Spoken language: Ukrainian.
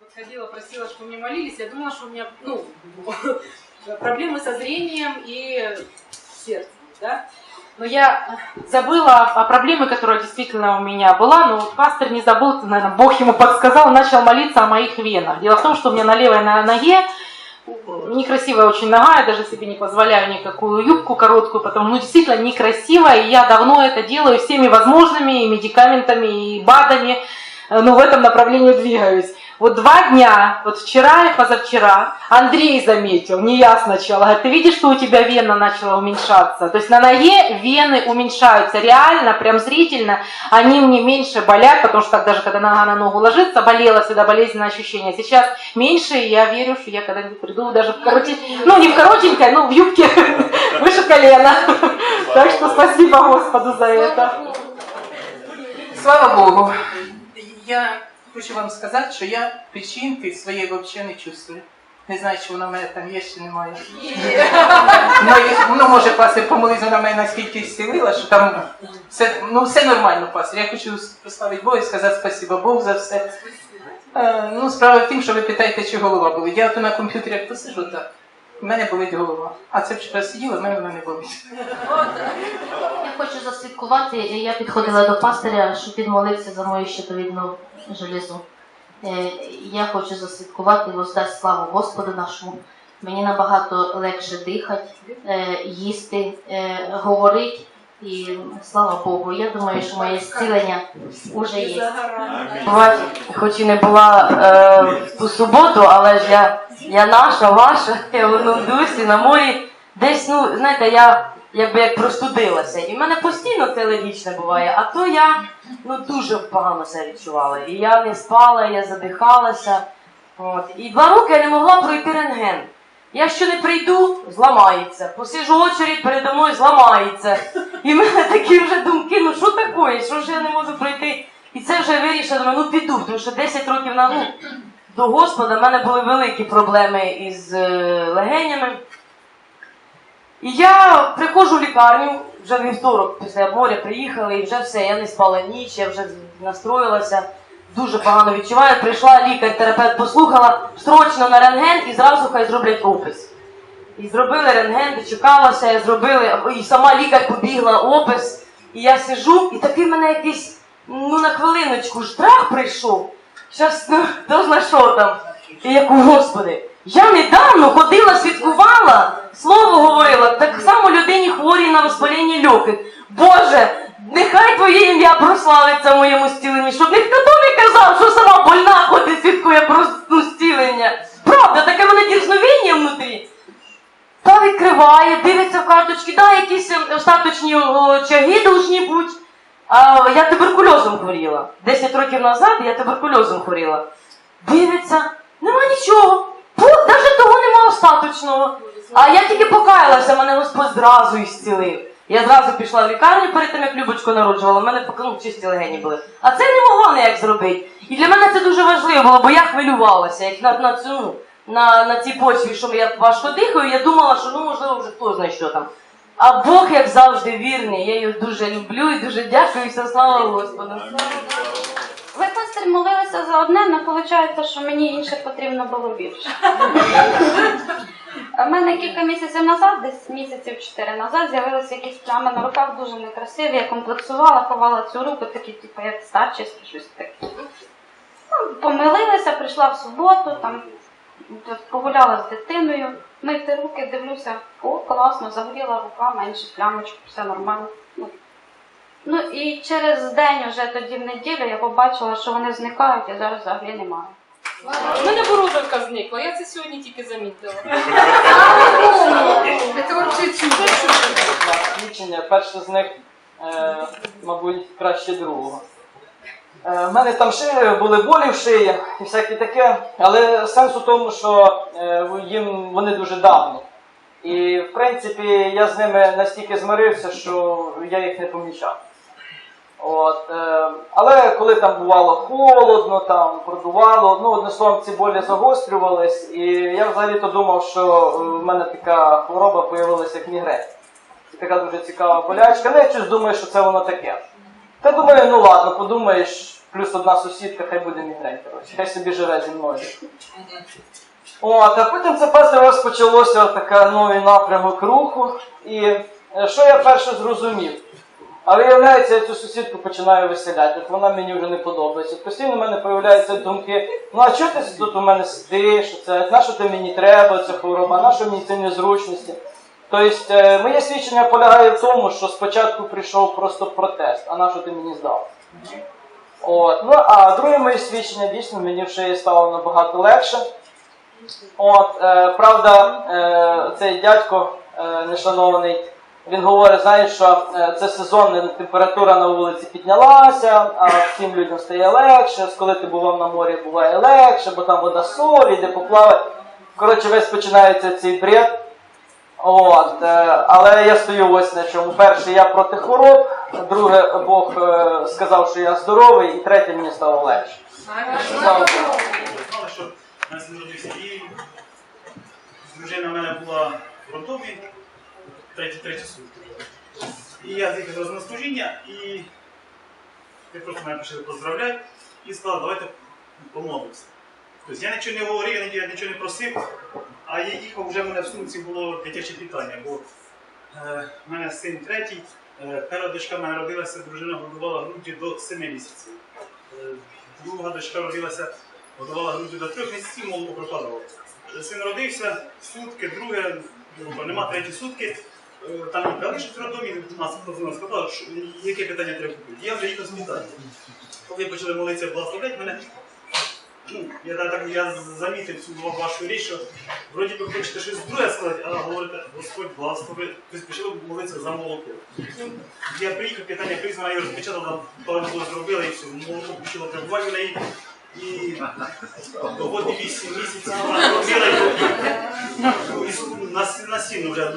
Подходила, просила, чтобы мне молились, я думала, что у меня ну, проблемы со зрением и сердцем, да. Но я забыла о проблеме, которая действительно у меня была, но вот пастор не забыл, наверное, Бог ему подсказал, начал молиться о моих венах. Дело в том, что у меня на левой ноге некрасивая очень нога, я даже себе не позволяю никакую юбку короткую, потому ну действительно некрасивая, и я давно это делаю всеми возможными и медикаментами, и БАДами, э, ну в этом направлении двигаюсь. Вот два дня, вот вчера и позавчера, Андрей заметил, не я сначала, говорит, ты видишь, что у тебя вена начала уменьшаться? То есть на ноге вены уменьшаются реально, прям зрительно, они мне меньше болят, потому что так даже когда нога на ногу ложится, болело всегда болезненное ощущение. Сейчас меньше, и я верю, что я когда-нибудь приду даже в коротенькой, ну не в коротенькой, но в юбке выше колена. Так что спасибо Господу за это. Слава Богу. Я хочу вам сказати, що я печінки своєї взагалі не чувствую. Не знаю, чи вона в мене там є, чи немає. Ну, Воно може пастир помолитися на мене наскільки зцілила, що там все, ну, все нормально, пастир. Я хочу прославити Бога і сказати спасибо Богу за все. Е, ну, справа в тім, що ви питаєте, чи голова болить. Я то на комп'ютері як посижу, так. В мене болить голова. А це вчора сиділа, в мене вона не болить. Хочу заслідкувати. Я підходила до пастиря, щоб він молився за мою щитовідну железу. Е, Я хочу заслідкувати і воздасть славу Господу нашому. Мені набагато легше дихати, е, їсти, е, говорити. І слава Богу, я думаю, що моє зцілення вже є. Хоч і не була е, в ту суботу, але ж я, я наша, ваша, я в одному дусі на морі. Десь, ну, знаєте, я якби як простудилася. І в мене постійно це логічне буває, а то я ну, дуже погано себе відчувала. І я не спала, я задихалася. От. І два роки я не могла пройти рентген. Я що не прийду, зламається. Посижу очередь передо мною зламається. І в мене такі вже думки, ну що таке, що ж я не можу пройти? І це вже вирішила, ну піду, тому що 10 років назад до Господа в мене були великі проблеми із е, легенями. І я приходжу в лікарню, вже вівторок після моря приїхали, і вже все, я не спала ніч, я вже настроїлася, дуже погано відчуваю. Прийшла лікар-терапевт, послухала срочно на рентген і зразу хай зроблять опис. І зробили рентген, дочекалася, зробили, і сама лікар побігла опис. І я сижу, і такий мене якийсь, ну на хвилиночку, страх прийшов. Щас, ну, зна що там. І я кажу, господи, я недавно ходила, свідкувала, слово говорила, так само людині хворій на воспаління легких. Боже, нехай твоє ім'я прославиться в моєму зціленні, щоб ніхто не казав, що сама больна ходить, свідкує про ну, зцілення. Правда, таке мене дірзновіння внутрі. Та відкриває, дивиться в карточки, да, якісь остаточні о, чаги должні. А я туберкульозом хворіла. 10 років назад я туберкульозом хворіла. Дивиться, нема нічого. Бо навіть того нема остаточного. А я тільки покаялася, мене Господь зразу ісцілив. Я зразу пішла в лікарню перед тим, як Любочку народжувала, в мене ну, чисті легені були. А це не могла ніяк зробити. І для мене це дуже важливо було, бо я хвилювалася, як на, на цю ну, на, на цій почві, що я важко дихаю, я думала, що ну можливо вже хто знає що там. А Бог, як завжди, вірний. Я його дуже люблю і дуже дякую, і все слава Господу. Ви пастир молилися за одне, але виходить, що мені інше потрібно було більше. У мене кілька місяців назад, десь місяців чотири назад, з'явилися якісь плями на руках дуже некрасиві. Я комплексувала, ховала цю руку, такі, типу, як старчість, щось таке. Ну, Помилилася, прийшла в суботу, там погуляла з дитиною, мити руки, дивлюся, о, класно, загоріла рука, менше плямочок, все нормально. Ну, і через день, вже тоді в неділю, я побачила, що вони зникають, і зараз взагалі немає. У мене борозовка зникла, я це сьогодні тільки замітила. Це взагалі перше з них, е, мабуть, краще другого. Е, в мене там шиї були болі в шиї і всяке таке, але сенс у тому, що е, їм вони дуже давні. І в принципі я з ними настільки змирився, що я їх не помічав. От, е, але коли там бувало холодно, там продувало, ну одним словом, ці болі загострювались, і я взагалі-то думав, що е, в мене така хвороба з'явилася як мігрень. Така дуже цікава болячка. Ну, я щось думаю, що це воно таке. Та думаю, ну ладно, подумаєш, плюс одна сусідка, хай буде мігрень, коротше, хай собі живе зі мною. От, а потім це перший раз почалося таке новий напрямок руху. І е, що я перше зрозумів? А виявляється, я цю сусідку починаю виселяти, от вона мені вже не подобається. Постійно в мене з'являються думки, ну а чого ти тут у мене сидиш, це, на що ти мені треба, ця хвороба, на що мені ці незручності? Тобто, е, моє свідчення полягає в тому, що спочатку прийшов просто протест, а на що ти мені здав? От. Ну, а друге моє свідчення дійсно мені вже стало набагато легше. От, е, правда, е, цей дядько е, нешанований, він говорить, знаєш, що е, це сезонна температура на вулиці піднялася, а всім людям стає легше. Коли ти бував на морі, буває легше, бо там вода солі, йде поплавати. Коротше, весь починається цей бред. От, е, але я стою ось на чому. Перше, я проти хвороб, друге, Бог е, сказав, що я здоровий, і третє, мені стало легше. Дружина в мене була в роддомі треті, треті сутки. І я з'їхав на служіння, і ви просто мене почали поздравляти і сказали, давайте помолимося. Тобто я нічого не говорив, я ні- я нічого не просив, а я їхав, вже в мене в сумці було дитяче питання, бо е, мене син третій, е, перша дочка в мене родилася, дружина годувала груддю до 7 місяців. Е, друга дочка родилася годувала груддю до трьох місяців, молоко пропадало. Син родився, сутки, друге, нема треті сутки. Там дали в роддомі, нас позвонили, сказали, що яке питання треба купити. Я вже з питання. Коли почали молитися, благословляти мене, ну, я так, я замітив цю вашу річ, що вроді би хочете щось друге сказати, а говорите, Господь благослови. Тобто почали молитися за молоко. Я приїхав, питання призвана, я пані було зробила і все, молоко почало прибувати в неї. І доводить 8 месяцев вона робила і, і на, на сіну вже